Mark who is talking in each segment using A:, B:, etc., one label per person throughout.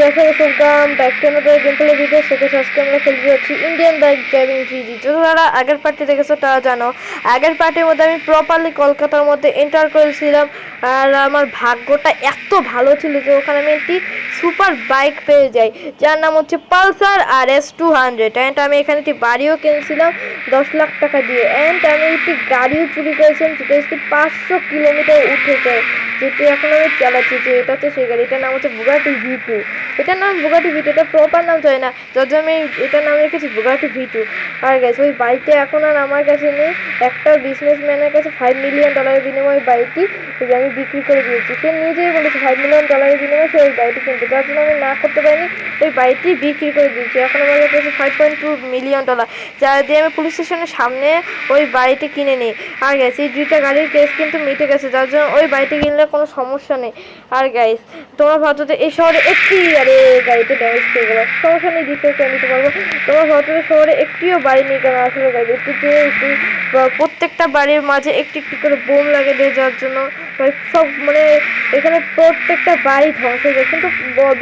A: Welcome back to another game play video সেখানে আজকে আমরা খেলতে যাচ্ছি ইন্ডিয়ান বাইক ড্রাইভিং তো যারা আগের পার্টি দেখেছ, তারা জানো। আগের পার্টির মধ্যে আমি প্রপারলি কলকাতার মধ্যে এন্টার করেছিলাম। আর আমার ভাগ্যটা এত ভালো ছিল যে ওখানে আমি একটি সুপার বাইক পেয়ে যাই। যার নাম হচ্ছে Pulsar R S two hundred and আমি এখানে একটি বাড়িও কিনেছিলাম দশ লাখ টাকা দিয়ে। অ্যান্ড আমি একটি গাড়িও চুরি করেছিলাম যেটা হচ্ছে পাঁচশো কিলোমিটার উঠে যায়, যেটি এখন আমি চালাচ্ছি যে এটা হচ্ছে সেই গাড়ি। এটার নাম হচ্ছে বুগাটি ভি টু এটার নাম বুগাটি ভিটু এটা প্রপার নাম হয় না। যার জন্য আমি এটার নাম রেখেছি বুগাটি ভিটু আর গেছে ওই বাইকটা এখন আর আমার কাছে নেই। একটা বিজনেসম্যানের কাছে ফাইভ মিলিয়ন ডলারের বিনিময়ে বাইকটি আমি বিক্রি করে দিয়েছি। সে নিজেই বলেছে ফাইভ মিলিয়ন ডলারের বিনিময়ে সে ওই বাইকটি কিনতে যার জন্য আমি না করতে পারিনি, ওই বাইকটি বিক্রি করে দিয়েছি। এখন আমার কাছে five point two million dollar যা দিয়ে আমি পুলিশ স্টেশনের সামনে ওই বাড়িটি কিনে নিই। আর গেছে এই দুইটা গাড়ির কেস কিন্তু মিটে গেছে। যার জন্য ওই বাড়িটি কিনলে কোনো সমস্যা নেই। আর গাইস তোমরা ভাবছ যে এই শহরে একটি আরে, গাড়িতে ড্যামেজ পেয়ে গেলো সমস্যা নেই রিপেয়ার করে নিতে পারব তোমার ভাবছ শহরে একটিও বাড়ি নেই কেন? আসলে গাড়ি একটু যে একটু প্রত্যেকটা বাড়ির মাঝে একটি একটি করে বোম লাগে দিয়ে যাওয়ার জন্য ভাই সব মানে এখানে প্রত্যেকটা বাড়ি ধ্বংস হয়ে যায়। কিন্তু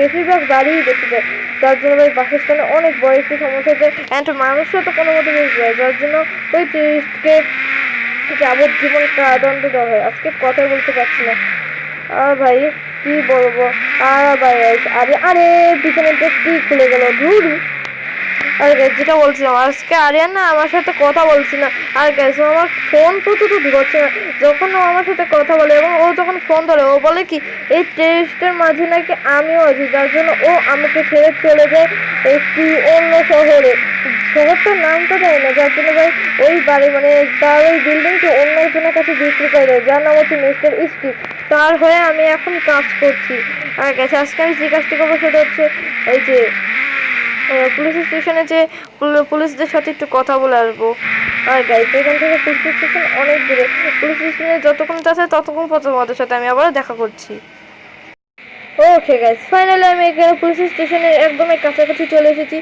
A: বেশিরভাগ বাড়িই দেখতে যায়। যার জন্য ভাই বাসস্থানে অনেক বড় একটি সমস্যা হচ্ছে। অ্যান্ড মানুষও তো কোনো মতো বেঁচে যায়। যার জন্য ওই টুরিস্টকে যাবজ্জীবন কারাদণ্ড দেওয়া হয়। আজকে কথা বলতে পারছি না। আর ভাই কি বলব? আর আরে আরে পিছনে কি খুলে গেল ধুর। আর guys, যেটা বলছিলাম আজকে আরিয়ান না আমার সাথে কথা বলছি না। আর গেছে আমার ফোন প্রচুর ধরছে না। যখন ও আমার সাথে কথা বলে এবং ও যখন ফোন ধরে ও বলে কি এই টেস্টের মাঝে নাকি আমিও আছি যার জন্য ও আমাকে ছেড়ে চলে যায় একটি অন্য শহরে। শহরটার নামটা দেয় না যার জন্য ভাই ওই বাড়ি মানে তার ওই বিল্ডিংটি অন্য একজনের কাছে বিক্রি করে দেয়। যার নাম হচ্ছে মিস্টার স্টিভ তার হয়ে আমি এখন কাজ করছি। আর গেছে, আজকে আমি যে কাজটি করব সেটা হচ্ছে ওই যে পুলিশ স্টেশনে যে পুলিশদের সাথে একটু কথা বলে আসব। আর গাইজ এখান থেকে পুলিশ স্টেশন অনেক দূরে। পুলিশ স্টেশনে যতক্ষণ যাচ্ছে ততক্ষণ তোমাদের সাথে আমি আবার দেখা করছি। ওকে গাইজ ফাইনালি আমি এখানে পুলিশ স্টেশনের একদমই কাছাকাছি চলে এসেছি।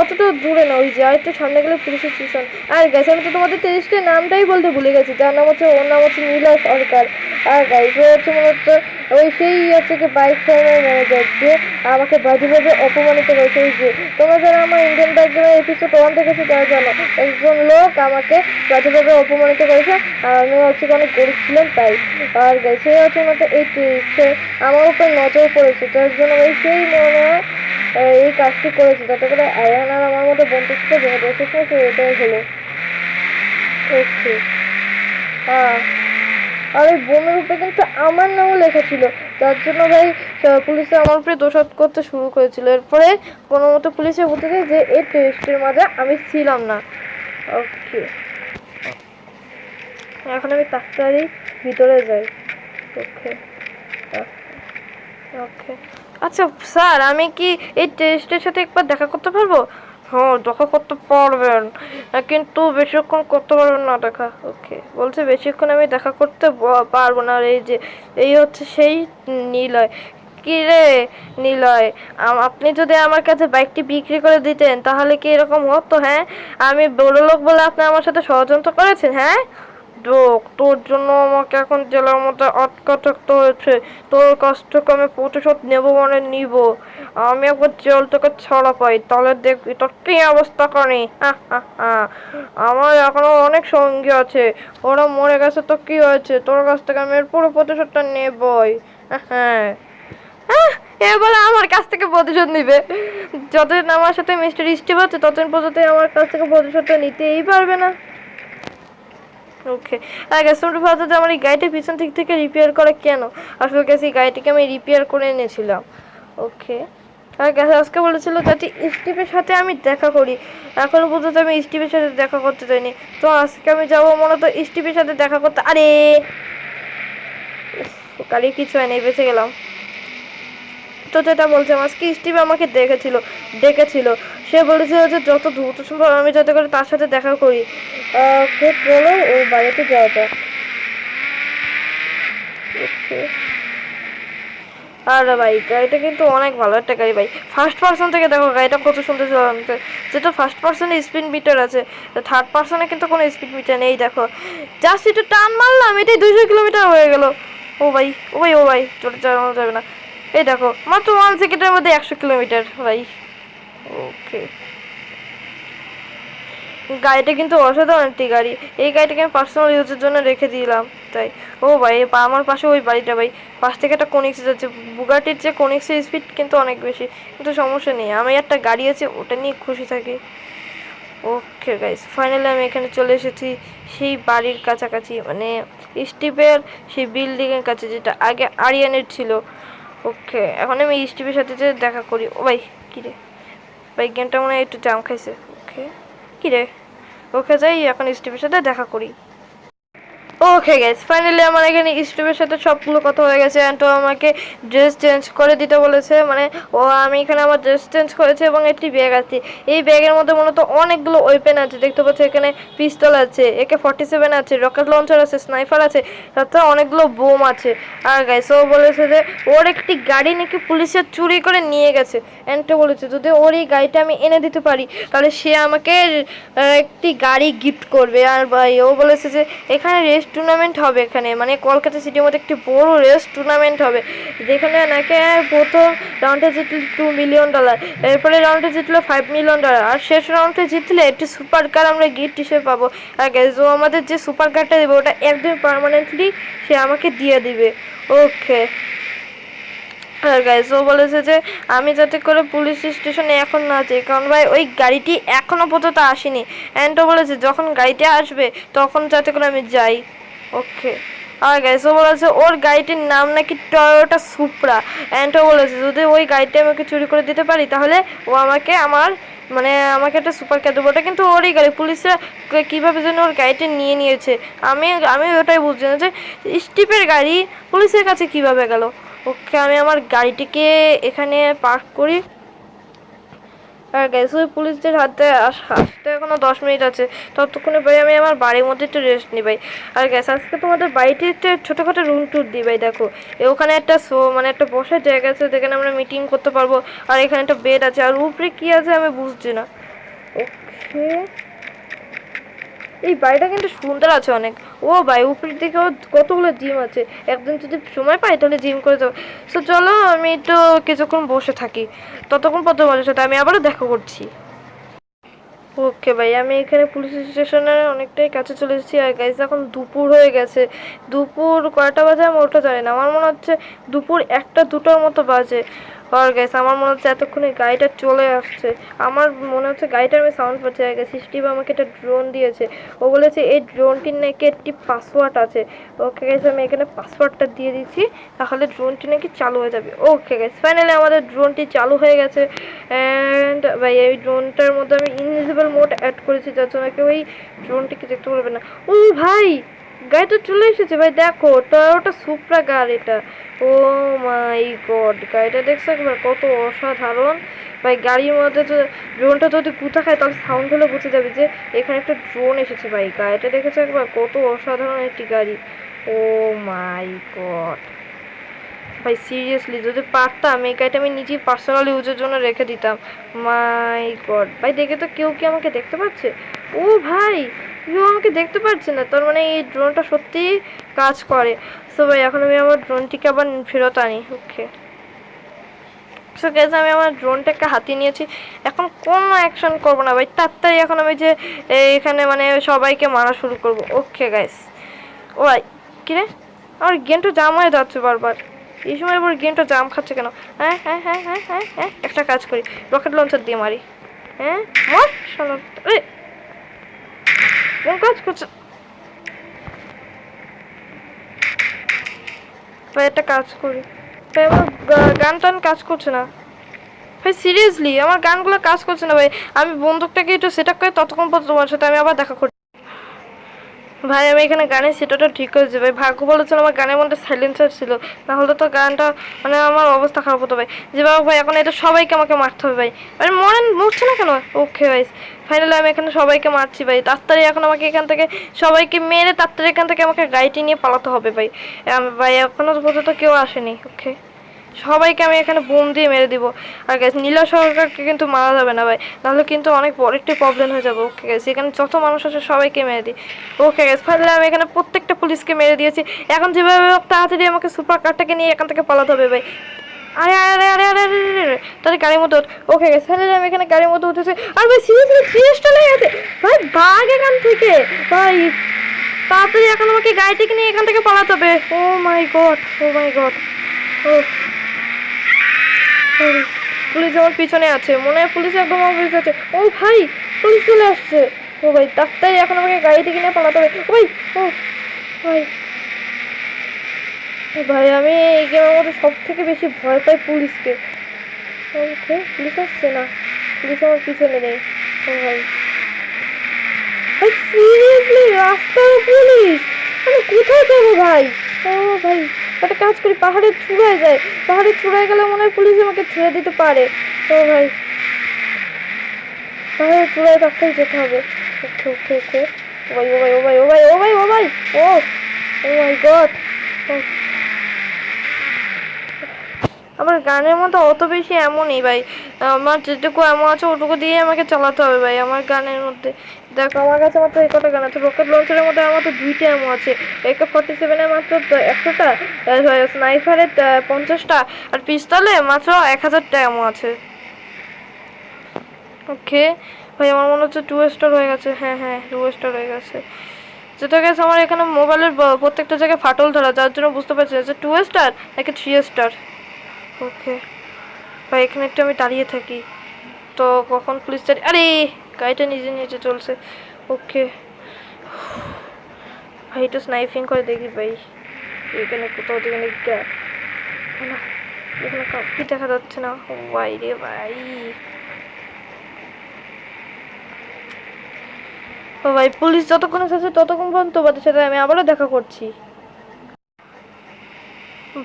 A: অতটা দূরে না, ওই যে আর একটু সামনে গেলে পুলিশ স্টেশন আর গাইজ আমি তো তোমাদের টেরিস্টের নামটাই বলতে ভুলে গেছি। যার নাম হচ্ছে, ওর নাম হচ্ছে নীলা সরকার। আর গাইজ ও হচ্ছে মনে মূলত ওই সেই হচ্ছে কি বাইক ফার্মের ম্যানেজার যে আমাকে বাজেভাবে অপমানিত করেছে। ওই যে, তোমরা যারা আমার ইন্ডিয়ান গেমের এপিসোড ওয়ান দেখেছ, তারা জানো, একজন লোক আমাকে বাজেভাবে অপমানিত করেছে। আর আমি হচ্ছে অনেক গরিব ছিলাম তাই। আর গাইজ সে হচ্ছে মতো এই সে আমার উপর নজর পড়েছে। তার জন্য সেই মনে হয় এই কাজটি করেছে, যাতে করে আয়ান আর আমার মতো বন্ধুত্ব জমে রয়েছে সে এটাই হলো। ওকে হ্যাঁ আর ওই বোমের উপরে কিন্তু আমার নামও লেখা ছিল, যার জন্য ভাই পুলিশে আমার উপরে দোষারোপ করতে শুরু করেছিল। এরপরে কোনো মতো পুলিশে বলতে যে এই টেস্টের মাঝে আমি ছিলাম না। ওকে এখন আমি তাড়াতাড়ি ভিতরে যাই। ওকে ওকে আচ্ছা স্যার, আমি কি এই টেস্টের সাথে একবার দেখা করতে পারব? হ্যাঁ দেখা করতে পারবেন। কিন্তু বেশিক্ষণ করতে পারবেন না দেখা। ওকে বলছে বেশিক্ষণ আমি দেখা করতে পারব না। আর এই যে, এই হচ্ছে সেই নিলয়। কী রে নিলয় আপনি যদি আমার কাছে বাইকটি বিক্রি করে দিতেন, তাহলে কি এরকম হতো হ্যাঁ? আমি বড় লোক বলে আপনি আমার সাথে ষড়যন্ত্র করেছেন হ্যাঁ? লোক তোর জন্য আমাকে এখন জেলার মধ্যে আটকা থাকতে হয়েছে। তোর কাছ থেকে আমি প্রতিশোধ নেব মানে নিব। আমি একবার জেল থেকে ছাড়া পাই। তাহলে দেখবি তোর কি অবস্থা করে। আমার এখনও অনেক সঙ্গী আছে। ওরা মরে গেছে তো কি হয়েছে? তোর কাছ থেকে আমি এর পুরো প্রতিশোধটা নেবই। হ্যাঁ এবার আমার কাছ থেকে প্রতিশোধ নিবে। যতদিন আমার সাথে মিস্টার স্টিভ আছে, ততদিন পর্যন্ত আমার কাছ থেকে প্রতিশোধটা নিতেই পারবে না। ওকে আর গ্যাস তোমরা ভাবছ যে আমার এই গাড়িটা পিছন দিক থেকে রিপেয়ার করে কেন? আসলে গ্যাস এই গাড়িটাকে আমি রিপেয়ার করে এনেছিলাম। ওকে আর গ্যাস আজকে বলেছিল যাতে স্টিভের সাথে আমি দেখা করি। এখনও পর্যন্ত আমি স্টিভের সাথে দেখা করতে চাইনি তো আজকে আমি যাব মনে মূলত স্টিভের সাথে দেখা করতে। আরে! কালি কিছু হয়নি বেঁচে গেলাম। তো যেটা বলছিলাম আজকে স্টিভ আমাকে দেখেছিল ডেকেছিল সে বলেছিল যে যত দ্রুত সম্ভব আমি যাতে করে তার সাথে দেখা করি। খুব চলো ও বাড়িতে যাওয়া যাক আর ভাই, গাড়িটা কিন্তু অনেক ভালো একটা গাড়ি ভাই। ফার্স্ট পার্সন থেকে দেখো, গাড়িটা কত সুন্দর চলছে যেটা ফার্স্ট পার্সনে স্পিড মিটার আছে থার্ড পার্সনে কিন্তু কোনো স্পিড মিটার নেই, দেখো। জাস্ট একটু টান মারলাম, এটাই দুইশো কিলোমিটার হয়ে গেল। ও ভাই ও ভাই ও ভাই, চলে চালানো যাবে না। এই দেখো মাত্র ওয়ান সেকেন্ডের মধ্যে একশো কিলোমিটার ভাই। ওকে গাড়িটা কিন্তু অসাধারণ একটি গাড়ি। এই গাড়িটাকে আমি পার্সোনাল ইউজের জন্য রেখে দিলাম তাই। ও ভাই আমার পাশে ওই বাড়িটা ভাই। পাশ থেকে একটা কোনিক্স যাচ্ছে। বুগাটির চেয়ে কোনিক্সের স্পিড কিন্তু অনেক বেশি কিন্তু সমস্যা নেই। আমি একটা গাড়ি আছে ওটা নিয়ে খুশি থাকি। ওকে গাইস ফাইনালি আমি এখানে চলে এসেছি। সেই বাড়ির কাছাকাছি মানে স্টিপের সেই বিল্ডিংয়ের কাছে যেটা আগে আরিয়ানের ছিল। ওকে, এখন আমি স্টিপের সাথে যে দেখা করি। ও ভাই, কী রে? ভাই, গেমটা মনে হয় একটু জাম খাইছে। ওকে। কী রে? ওকে যাই, এখন স্টিভের সাথে দেখা করি। ওকে গেস ফাইনালি আমার এখানে স্টিভের সাথে সবগুলো কথা হয়ে গেছে। অ্যান্ড ও আমাকে ড্রেস চেঞ্জ করে দিতে বলেছে। মানে ও, আমি এখানে আমার ড্রেস চেঞ্জ করেছি এবং একটি ব্যাগ আছে। এই ব্যাগের মধ্যে মূলত অনেকগুলো ওয়েপেন আছে। দেখতে পাচ্ছ, এখানে পিস্তল আছে একে ফর্টি সেভেন আছে রকেট লঞ্চার আছে স্নাইফার আছে তাতে অনেকগুলো বোম আছে। আর গাইস ও বলেছে যে, ওর একটি গাড়ি নাকি পুলিশের চুরি করে নিয়ে গেছে। অ্যান্ড বলেছে, যদি ওর এই গাড়িটা আমি এনে দিতে পারি, তাহলে সে আমাকে একটি গাড়ি গিফট করবে। আর ভাই, ও বলেছে যে, এখানে রেস টুর্নামেন্ট হবে এখানে। মানে কলকাতা সিটির মধ্যে একটি বড় রেস টুর্নামেন্ট হবে। যেখানে নাকি প্রথম রাউন্ডে জিতলে টু মিলিয়ন ডলার এরপরে রাউন্ডে জিতলো ফাইভ মিলিয়ন ডলার আর শেষ রাউন্ডে জিতলে একটি সুপার কার আমরা গিফট হিসেবে পাবো। আর ও আমাদের যে সুপার কারটা দেবে, ওটা একদম পার্মানেন্টলি সে আমাকে দিয়ে দিবে। ওকে আর গাইজ ও বলেছে যে, আমি যাতে করে পুলিশ স্টেশনে এখন না যাই, কারণ ভাই, ওই গাড়িটি এখনও পর্যন্ত আসেনি। অ্যান্ড ও বলেছে, যখন গাড়িটা আসবে, তখন যাতে করে আমি যাই। ওকে আর গাইজ ও বলেছে, ওর গাড়িটির নাম নাকি টয়োটা সুপ্রা অ্যান্ড ও বলেছে, যদি ওই গাড়িটা আমাকে চুরি করে দিতে পারি, তাহলে ও আমাকে আমার মানে আমাকে একটা সুপার ক্যাব দেবো। ওটা কিন্তু ওরই গাড়ি। পুলিশরা কীভাবে যেন ওর গাড়িটি নিয়ে নিয়েছে। আমি আমি ওটাই বুঝছি না যে স্টিপের গাড়ি পুলিশের কাছে কীভাবে গেল? ওকে, আমি আমার গাড়িটিকে এখানে পার্ক করি। আর গ্যাস ওই পুলিশদের হাতে আস- আসতে এখনও দশ মিনিট আছে। ততক্ষণে ভাই, আমি আমার বাড়ির মধ্যে একটু রেস্ট নিই ভাই। আর গ্যাস আজকে তোমাদের বাড়িতে একটা ছোটোখাটো রুম ট্যুর দিই ভাই, দেখো। ওখানে একটা শো মানে একটা বসার জায়গা আছে, যেখানে আমরা মিটিং করতে পারব। আর এখানে একটা বেড আছে। আর উপরে কী আছে আমি বুঝছি না। ওকে এই বাড়িটা কিন্তু সুন্দর আছে অনেক। ও ভাই, উপরের দিকে কতগুলো জিম আছে। একদিন যদি সময় পাই তাহলে জিম করে যাব। তো চলো আমি একটু কিছুক্ষণ বসে থাকি। ততক্ষণ পর তোমাদের সাথে আমি আবারও দেখা করছি। ওকে ভাই, আমি এখানে পুলিশ স্টেশনের অনেকটাই কাছে চলে এসেছি। আর গাইজ এখন দুপুর হয়ে গেছে। দুপুর কয়টা বাজে আমি ওটা জানি না। আমার মনে হচ্ছে দুপুর একটা দুটোর মতো বাজে। আর গাইস আমার মনে হচ্ছে এতক্ষণে গাড়িটা চলে আসছে। আমার মনে হচ্ছে গাড়িটার আমি সাউন্ড পাচ্ছি আর সিস্টিভ আমাকে একটা ড্রোন দিয়েছে। ও বলেছে, এই ড্রোনটির নাকি একটি পাসওয়ার্ড আছে। ওকে গাইস আমি এখানে পাসওয়ার্ডটা দিয়ে দিচ্ছি। তাহলে ড্রোনটি নাকি চালু হয়ে যাবে। ওকে গাইস ফাইনালি আমাদের ড্রোনটি চালু হয়ে গেছে। অ্যান্ড ভাই, এই ড্রোনটার মধ্যে আমি ইনভিজিবল মোড অ্যাড করেছি। যার জন্য কেউ এই ড্রোনটিকে দেখতে পারবে না। ও ভাই! গাড়িটা চলে এসেছে ভাই, দেখো টয়োটা সুপ্রা গাড়িটা ও মাই গড, গাড়িটা দেখছ একবার, কত অসাধারণ। ভাই, গাড়ির মধ্যে তো ড্রোনটা যদি গুতা খায়, তাহলে সাউন্ড হলে বুঝে যাবে যে এখানে একটা ড্রোন এসেছে ভাই। গাড়িটা দেখেছ একবার, কত অসাধারণ একটি গাড়ি। ও মাই গড। ভাই সিরিয়াসলি যদি পারতাম, এই গাড়িটা আমি নিজেই পার্সোনাল ইউজের জন্য রেখে দিতাম। My god. ভাই, দেখে তো কেউ কি আমাকে দেখতে পাচ্ছে? ও ভাই কেউ আমাকে দেখতে পাচ্ছে না? তার মানে এই ড্রোনটা সত্যিই কাজ করে। সো ভাই, এখন আমি আমার ড্রোনটিকে আবার ফেরত আনি। ওকে সো গ্যাস আমি আমার ড্রোনটাকে হাতিয়ে নিয়েছি। এখন কোনো অ্যাকশন করব না ভাই। তাড়াতাড়ি এখন আমি যে এখানে মানে সবাইকে মারা শুরু করব। ওকে গাইস ও ভাই, কী রে? আমার গেমটা জাম হয়ে যাচ্ছে বারবার। এই সময় আবার গেমটা জাম খাচ্ছে কেন? হ্যাঁ হ্যাঁ হ্যাঁ হ্যাঁ হ্যাঁ হ্যাঁ একটা কাজ করি। রকেট লঞ্চার দিয়ে মারি। হ্যাঁ? মর আরে কোন কাজ করছে ভাই একটা কাজ করি ভাই আমার গান টান কাজ করছে না ভাই সিরিয়াসলি আমার গানগুলো কাজ করছে না ভাই আমি বন্দুকটাকে একটু সেট আপ করে ততক্ষণ পর তোমার সাথে আমি আবার দেখা করছি ভাই, আমি এখানে গানের সেটাটা ঠিক করেছি ভাই, ভাগ্য বলেছিল আমার গানের মধ্যে সাইলেন্সার ছিল। না হলে তো গানটা মানে আমার অবস্থা খারাপ হতো, ভাই। যেভাবে ভাই, এখন এটা সবাইকে আমাকে মারতে হবে, ভাই। আরে মরেন মরছে না কেন? ওকে ভাই ফাইনালি আমি এখানে সবাইকে মারছি, ভাই। তাড়াতাড়ি এখন আমাকে এখান থেকে সবাইকে মেরে তাড়াতাড়ি এখান থেকে আমাকে গাড়িটি নিয়ে পালাতে হবে, ভাই। ভাই, এখনও পর্যন্ত কেউ আসেনি ওকে সবাইকে আমি এখানে বোম দিয়ে মেরে দিব। আর গ্যাস নীলা সরকারকে কিন্তু মারা যাবে না ভাই। নাহলে কিন্তু অনেক বড় একটি প্রবলেম হয়ে যাবে। ওকে গ্যাস এখানে যত মানুষ আছে সবাইকে মেরে দিই। ওকে গ্যাস ফাইনালি আমি এখানে প্রত্যেকটা পুলিশকে মেরে দিয়েছি। এখন যেভাবে তাড়াতাড়ি আমাকে সুপার কারটাকে নিয়ে এখান থেকে পালাতে হবে ভাই। আরে আরে আরে আরে আরে তাহলে গাড়ির মতো ওকে গেছে তাহলে আমি এখানে গাড়ির মতো উঠেছি। আর ভাই সিরিয়াসলি ফ্রিজটা লেগে গেছে। ভাই ভাগ এখান থেকে। ভাই, তাড়াতাড়ি এখন আমাকে গাড়িটিকে নিয়ে এখান থেকে পালাতে হবে। ও my god oh my god oh police আমার পিছনে আছে, মনে হয় পুলিশ একদম আমার পিছনে আছে। ও ভাই, পুলিশ চলে আসছে। ও ভাই তাড়াতাড়ি এখন আমাকে গাড়ি থেকে নিয়ে পালাতে হবে। ও ভাই ও ভাই। ভাই, আমি এই গেমের মধ্যে সব থেকে বেশি ভয় পাই পুলিশকে। ওকে পুলিশ আসছে না। পুলিশ আমার পিছনে নেই। ও ভাই। ভাই সিরিয়াসলি রাস্তায় পুলিশ? আমি কোথায় যাব ভাই? ও ভাই। একটা কাজ করি, পাহাড়ে চূড়ায় যায়। পাহাড়ে চূড়ায় গেলে মনে হয় পুলিশ আমাকে ছেড়ে দিতে পারে। তো ভাই। পাহাড়ে চূড়ায় রাস্তায় যেতে হবে। ওকে ওকে ওকে ও ভাই ও ভাই ও ভাই ও ভাই ও ভাই ও ভাই, ও। ও মাই গড। আমার গানের মতো অত বেশি এমনই ভাই। আমার যেটুকু এমন আছে, ওটুকু দিয়ে আমাকে চালাতে হবে ভাই, আমার গানের মধ্যে। দেখো, আমার কাছে মাত্র এই কটা গান আছে। রকেট লঞ্চারের মধ্যে আমার মাত্র দুইটা এমন আছে। একে ফর্টি সেভেনের মাত্র একশোটা স্নাইফারের পঞ্চাশটা, আর পিস্তলে মাত্র এক হাজারটা এমন আছে। ওকে, ভাই, আমার মনে হচ্ছে টু স্টার হয়ে গেছে। হ্যাঁ হ্যাঁ টু স্টার হয়ে গেছে। যেটা গেছে আমার এখানে মোবাইলের প্রত্যেকটা জায়গায় ফাটল ধরা, যার জন্য বুঝতে পারছি যে টু স্টার নাকি থ্রি স্টার ওকে। ভাই, এখানে একটু আমি দাঁড়িয়ে থাকি। তো কখন পুলিশ আরে, গাড়িটা নিজে নিজে চলছে। ওকে। ভাই, একটু স্নাইপিং করে দেখি ভাই। এখানে কোথাও এখানে গ্যাপ এখানে কাউকে দেখা যাচ্ছে না। ভাই রে ভাই। ও ভাই, পুলিশ যতক্ষণ আসছে ততক্ষণ পর্যন্ত ওদের সাথে আমি আবারও দেখা করছি।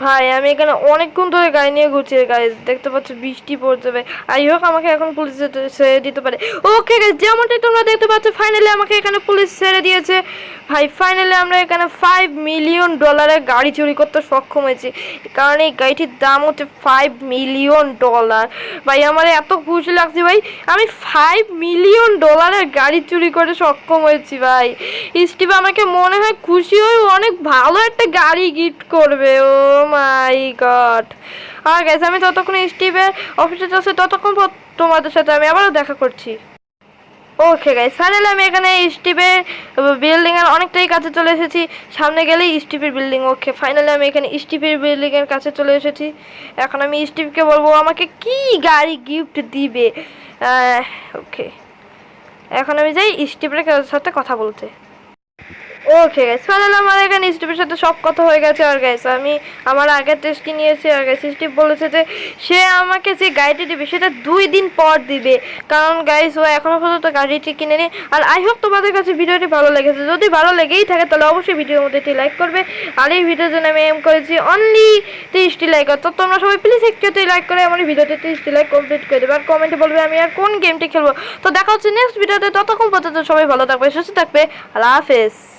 A: ভাই, আমি এখানে অনেকক্ষণ ধরে গাড়ি নিয়ে ঘুরছি গাড়ি দেখতে পাচ্ছ, বৃষ্টি পড়ছে ভাই। আই হোক, আমাকে এখন পুলিশ ছেড়ে দিতে পারে। ওকে যেমনটাই তোমরা দেখতে পাচ্ছ ফাইনালি আমাকে এখানে পুলিশ ছেড়ে দিয়েছে। ভাই ফাইনালি আমরা এখানে ফাইভ মিলিয়ন ডলারের গাড়ি চুরি করতে সক্ষম হয়েছি। কারণ এই গাড়িটির দাম হচ্ছে ফাইভ মিলিয়ন ডলার ভাই, আমার এত খুশি লাগছে ভাই, আমি ফাইভ মিলিয়ন ডলারের গাড়ি চুরি করে সক্ষম হয়েছি ভাই। স্টিভ, আমাকে মনে হয় খুশি হয়ে অনেক ভালো একটা গাড়ি গিফট করবে, ও মাই গড আর গেছে আমি ততক্ষণ স্টিভের অফিসে যাচ্ছি, ততক্ষণ তোমাদের সাথে আমি আবারও দেখা করছি। ওকে গাইস ফাইনালি আমি এখানে স্টিভের বিল্ডিং এর অনেকটাই কাছে চলে এসেছি। সামনে গেলেই স্টিভের বিল্ডিং ওকে ফাইনালি আমি এখানে স্টিভের বিল্ডিং এর কাছে চলে এসেছি। এখন আমি স্টিভকে বলব, আমাকে কি গাড়ি গিফট দিবে? ওকে এখন আমি যাই স্টিভের সাথে কথা বলতে। ওকে গাইস ফাইনালি আমার এখানে স্টিভের সাথে সব কথা হয়ে গেছে। আর গাইস আমি আমার আগের টেস্টটি নিয়েছি। আর গাইস স্টিভ বলেছে যে সে আমাকে যে গাড়িটি দিবে, সেটা দুই দিন পর দিবে। কারণ গাইস ও এখনও পর্যন্ত গাড়িটি কিনে নি আর আই হোপ তোমাদের কাছে ভিডিওটি ভালো লেগেছে। যদি ভালো লেগেই থাকে, তাহলে অবশ্যই ভিডিওর মধ্যে একটি লাইক করবে। আর এই ভিডিওর জন্য আমি এম করেছি অনলি তিরিশটি লাইক তো তোমরা সবাই প্লিজ একটু লাইক করে আমার ভিডিওতে তিরিশটি লাইক কমপ্লিট করে দেবে। আর কমেন্টে বলবে আমি আর কোন গেমটি খেলব। তো দেখা হচ্ছে নেক্সট ভিডিওতে ততক্ষণ পর্যন্ত সবাই ভালো থাকবে, সুস্থ থাকবে। আল্লাহ হাফেজ।